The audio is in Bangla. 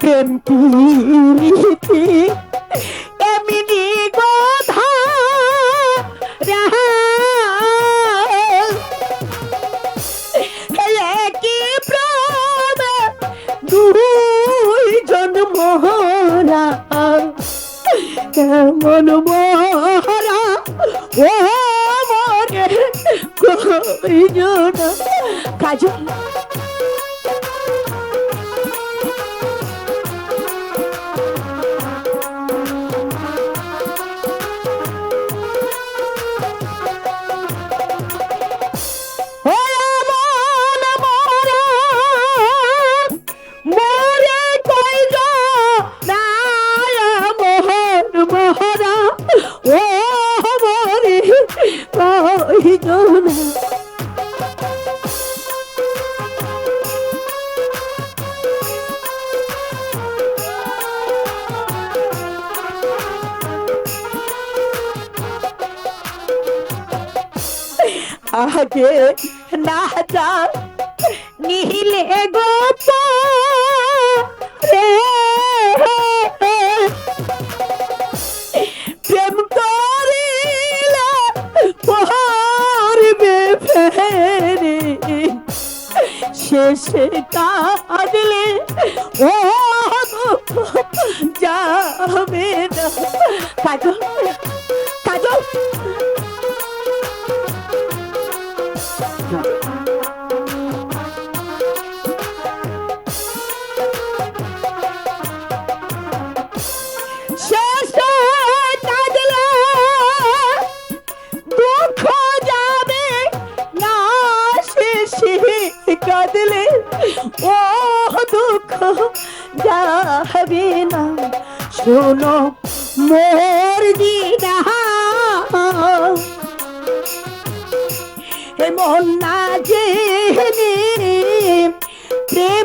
প্রেম প্রীতি এমনি কথা কি প্রাণ দুই জন মোহরা কেমন মোহরা। ও মরে কই জন কাজল মোহরা ও আগে না যা নিহিলে গোপ। রে শেষে কাঁদলে ও যাবে না। কাজল বোঝা দিলে ও দুঃখ যাবে না। শোনো মোর দিদা। মন না জেনে প্রেম